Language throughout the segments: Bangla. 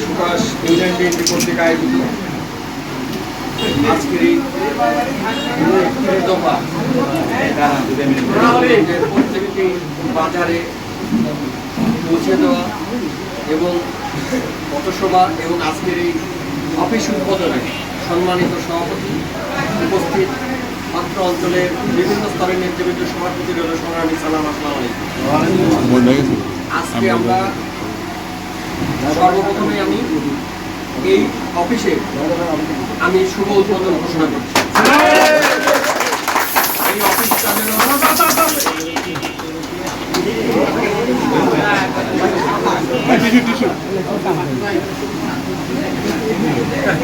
সুভাষ ইউনিয়ন বিএনপি কর্তৃক আয়োজিত আজকের এই দফা প্রত্যেকটি বাজারে পৌঁছে দেওয়া এবং পথসভা এবং আজকের এই অফিস উদ্বোধনে সম্মানিত সভাপতি উপস্থিত অত্র অঞ্চলের বিভিন্ন স্তরের নেতৃবৃন্দ সভাপতি রইল সংগ্রামী সালাম আসসালাম আজকে আমরা সর্বপ্রথমে আমি এই অফিসে আমি শুভ উদ্বোধন ঘোষণা করছি এই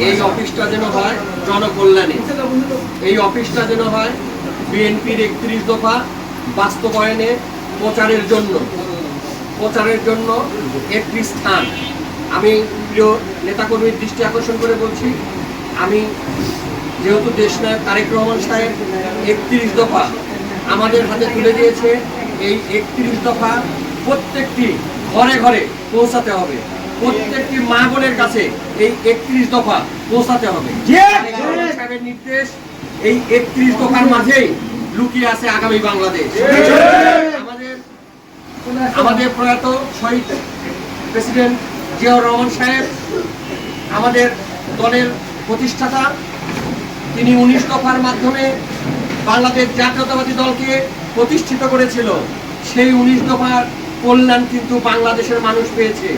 এই অফিসটা যেন হয় জনকল্যাণে। এই অফিসটা যেন হয় বিএনপির একত্রিশ দফা বাস্তবায়নে প্রচারের জন্য। প্রচারের জন্য একটি স্থান। আমি প্রিয় নেতাকর্মীর দৃষ্টি আকর্ষণ করে বলছি, আমি যেহেতু দেশনায়ক তারেক রহমান সাহেব একত্রিশ দফা আমাদের হাতে তুলে দিয়েছে, এই একত্রিশ দফা প্রত্যেকটি ঘরে ঘরে পৌঁছাতে হবে। প্রত্যেকটি মা বোনের কাছে এই একত্রিশ দফা পৌঁছাতে হবে। সাহেবের নির্দেশ এই একত্রিশ দফার মাঝেই লুকিয়ে আছে আগামী বাংলাদেশ। আমাদের আমাদের প্রয়াত শহীদ প্রেসিডেন্ট জিয়াউর রহমান সাহেব আমাদের দলের প্রতিষ্ঠাতা তিনি উনিশ দফার মাধ্যমে বাংলাদেশ জাতীয়তাবাদী দলকে প্রতিষ্ঠিত করেছিল। সেই উনিশ দফার কল্যাণ কিন্তু বাংলাদেশের মানুষ পেয়েছে।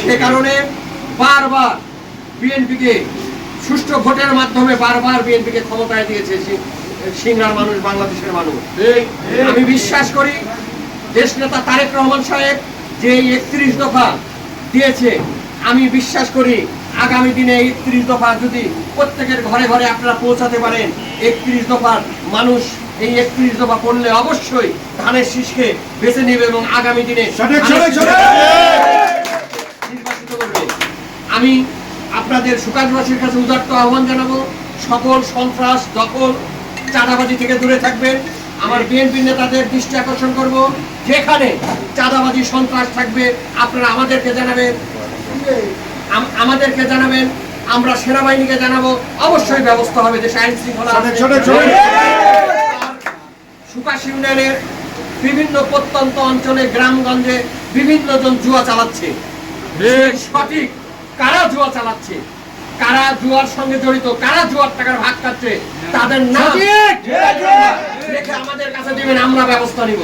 সে কারণে বারবার বিএনপিকে সুষ্ঠু ভোটের মাধ্যমে বারবার বিএনপিকে ক্ষমতায় দিয়েছে সিংড়ার মানুষ বাংলাদেশের মানুষ। আমি বিশ্বাস করি দেশ নেতা তারেক রহমান সাহেব যে একত্রিশ দফা দিয়েছে আমি বিশ্বাস করি আগামী দিনে একত্রিশ দফা যদি প্রত্যেকের ঘরে ঘরে আপনারা পৌঁছাতে পারেন একত্রিশ দফার মানুষ এই একত্রিশ দফা পড়লে অবশ্যই ধানের শীষকে বেছে নেবে এবং আগামী দিনে ধানের শীষকে নির্বাচিত করবে আমি আপনাদের সুকাশবাসীর কাছে উদার্ত আহ্বান জানাব। সকল সন্ত্রাস দখল চাঁদাবাজি থেকে দূরে থাকবেন আমার বিএনপি নেতাদের দৃষ্টি আকর্ষণ করব। যেখানে চাঁদাবাজি সন্ত্রাস থাকবে আপনারা আমাদেরকে জানাবেন। আমাদেরকে জানাবেন। আমরা সেনাবাহিনীকে জানাব। অবশ্যই ব্যবস্থা হবে দেশে আইন শৃঙ্খলা। সুকাশ ইউনিয়নের বিভিন্ন প্রত্যন্ত অঞ্চলে গ্রামগঞ্জে বিভিন্ন জন জুয়া চালাচ্ছে। সঠিক কারা জুয়া চালাচ্ছে? কারা জুয়ার সঙ্গে জড়িত? কারা জুয়ার টাকার ভাগ খাচ্ছে? তাদের নাম আমাদের কাছে দিবেন আমরা ব্যবস্থা নিব।